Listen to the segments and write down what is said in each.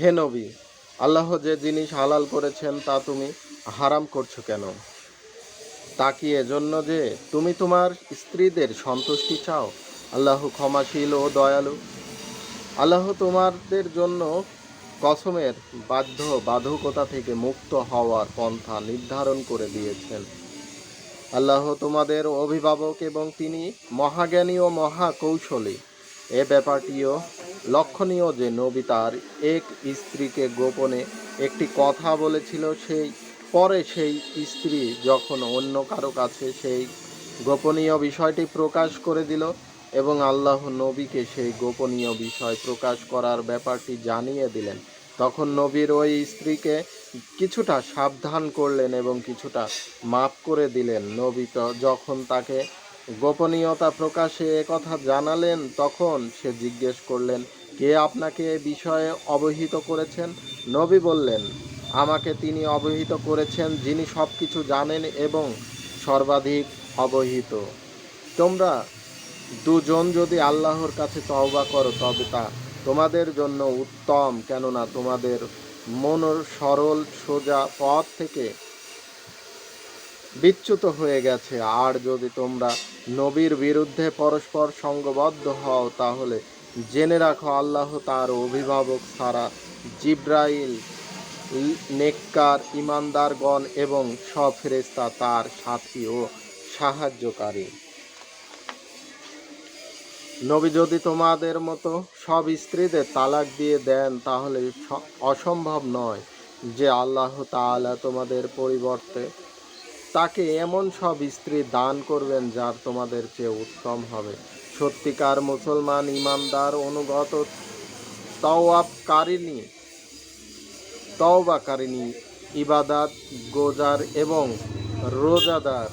হে নবী, আল্লাহ যে জিনিস হালাল করেছেন তা তুমি হারাম করছ কেন? তা কি এজন্য যে তুমি তোমার স্ত্রীদের সন্তুষ্টি চাও? আল্লাহ ক্ষমাশীল ও দয়ালু। আল্লাহ তোমাদের জন্য কসমের বাধ্য বাধকতা থেকে মুক্ত হওয়ার পন্থা নির্ধারণ করে দিয়েছেন। আল্লাহ তোমাদের অভিভাবক এবং তিনি মহাজ্ঞানী ও মহাকৌশলী। এ ব্যাপারটিও লক্ষণীয় যে নবী তার এক স্ত্রীকে গোপনে একটি কথা বলেছিল, সেই পরে সেই স্ত্রী যখন অন্য কারও কাছে সেই গোপনীয় বিষয়টি প্রকাশ করে দিল এবং আল্লাহ নবীকে সেই গোপনীয় বিষয় প্রকাশ করার ব্যাপারটি জানিয়ে দিলেন, তখন নবীর ওই স্ত্রীকে কিছুটা সাবধান করলেন এবং কিছুটা মাফ করে দিলেন। নবী তো যখন তাকে গোপনীয়তা প্রকাশে কথা জানালেন, তখন সে জিজ্ঞেস করলেন কে আপনাকে এ বিষয়ে অবহিত করেছেন? নবী বললেন, আমাকে তিনি অবহিত করেছেন যিনি সব কিছু জানেন এবং সর্বাধিক অবহিত। তোমরা দুজন যদি আল্লাহর কাছে তওবা করো, তবে তা তোমাদের জন্য উত্তম। কেননা তোমাদের মনের সরল সোজা পথ থেকে বিচ্যুত হয়ে গেছে। আর যদি তোমরা নবীর বিরুদ্ধে পরস্পর সঙ্গবদ্ধ হও, তাহলে জেনে রাখো, আল্লাহ তার অভিভাবক সারা জিব্রাইল, নেককার, ইমানদারগণ এবং সব ফেরেস্তা তার সাথী ও সাহায্যকারী। নবী যদি তোমাদের মতো সব স্ত্রীদের তালাক দিয়ে দেন, তাহলে অসম্ভব নয় যে আল্লাহ তাআলা তোমাদের পরিবর্তে তাকে এমন সব স্ত্রী দান করবেন যার তোমাদের চেয়ে উত্তম হবে। সত্যিকার মুসলমান ইমানদার, অনুগত তওয়াবকারিনী তওবাকারিনী, ইবাদাত গোজার এবং রোজাদার।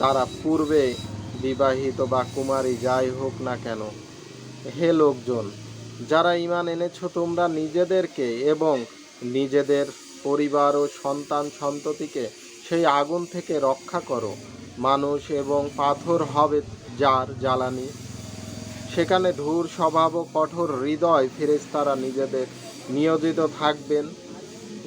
তারা পূর্বে বিবাহিত বা কুমারী যাই হোক না কেন, হে লোকজন, যারা ইমান এনেছ তোমরা নিজেদেরকে এবং নিজেদের পরিবার ও সন্তান সন্ততিকে সেই আগুন থেকে রক্ষা করো। মানুষ এবং পাথর হবে যার জ্বালানি। সেখানে ধূর স্বভাব ও কঠোর হৃদয় ফেরেশতারা নিজেদের নিয়োজিত থাকবেন।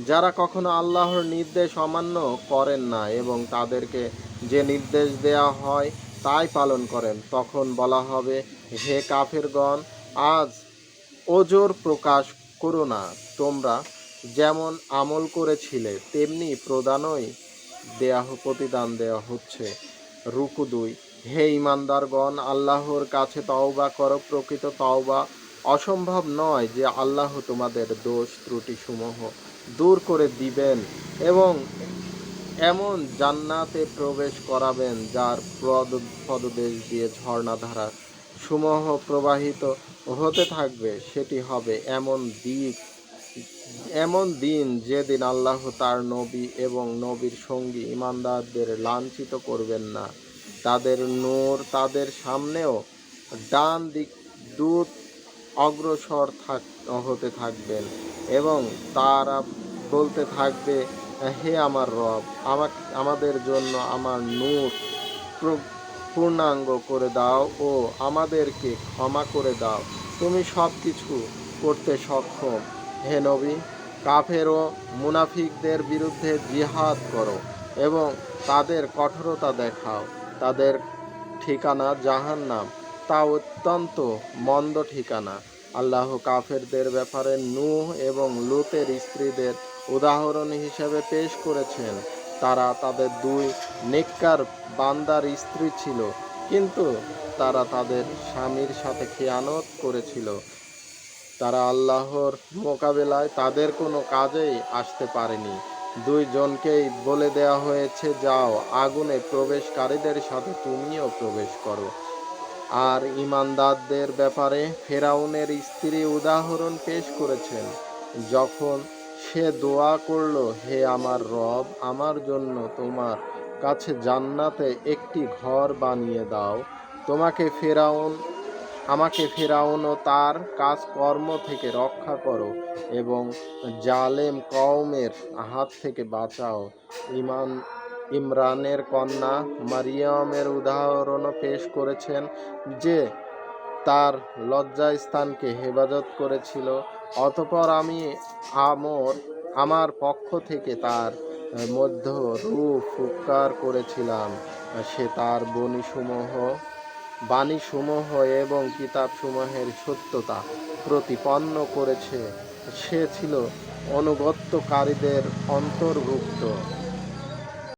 যারা কখনো আল্লাহর নির্দেশ অমান্য করেন না এবং তাদেরকে যে নির্দেশ দেয়া হয় তাই পালন করেন, তখন বলা হবে, হে কাফেরগণ, আজ ওজোর প্রকাশ করো না। তোমরা যেমন আমল করেছিলে, তেমনি প্রদানই দেয়া, প্রতিদান দেওয়া হচ্ছে। রুকু দুই। হে ইমানদারগণ আল্লাহর কাছে তওবা করো, প্রকৃত তওবা অসম্ভব নয় যে আল্লাহ তোমাদের দোষ ত্রুটি সমূহ দূর করে দিবেন এবং এমন জান্নাতে প্রবেশ করাবেন যার পদ, পদদেশ দিয়ে ঝর্ণাধারা সমূহ প্রবাহিত হতে থাকবে। সেটি হবে এমন দিক, এমন দিন যেদিন আল্লাহ তার নবী এবং নবীর সঙ্গী ইমানদারদের লাঞ্ছিত করবেন না। তাদের নূর তাদের সামনেও ডান দিক দূত অগ্রসর থাক হতে থাকবেন এবং তারা বলতে থাকবে, হে আমার রব, আমাকে আমাদের জন্য আমার নূর পূর্ণাঙ্গ করে দাও ও আমাদেরকে ক্ষমা করে দাও। তুমি সব কিছু করতে সক্ষম। হে নবী, কাফের ও মুনাফিকদের বিরুদ্ধে জিহাদ করো এবং তাদের কঠোরতা দেখাও। তাদের ঠিকানা জাহান নাম তা অত্যন্ত মন্দ ঠিকানা। আল্লাহ কাফেরদের ব্যাপারে নূহ এবং লুতের স্ত্রীদের উদাহরণ হিসেবে পেশ করেছেন। তারা তাদের দুই নেককার বান্দার স্ত্রী ছিল, কিন্তু তারা তাদের স্বামীর সাথে খেয়ানত করেছিল। তারা আল্লাহর মোকাবেলায় তাদের কোনো কাজেই আসতে পারেনি। দুইজনকেই বলে দেওয়া হয়েছে, যাও, আগুনে প্রবেশকারীদের সাথে তুমিও প্রবেশ করো। আর ইমানদারদের ব্যাপারে ফেরাউনের স্ত্রী উদাহরণ পেশ করেছেন, যখন সে দোয়া করল, হে আমার রব, আমার জন্য তোমার কাছে জান্নাতে একটি ঘর বানিয়ে দাও। তোমাকে ফেরাউন আমাকে ফেরাউন ও তার কাজকর্ম থেকে রক্ষা করো এবং জালেম কওমের হাত থেকে বাঁচাও। ইমান, ইমরানের কন্যা মারিয়ামের উদাহরণও পেশ করেছেন যে তার লজ্জাস্থানকে হেফাজত করেছিল, অতপর আমি আমর, আমার পক্ষ থেকে তার মধ্য রূপ উপকার করেছিলাম। সে তার বনিসমূহ বাণীসমূহ এবং কিতাবসমূহের সত্যতা প্রতিপন্ন করেছে। সে ছিল অনুগত্যকারীদের অন্তর্ভুক্ত।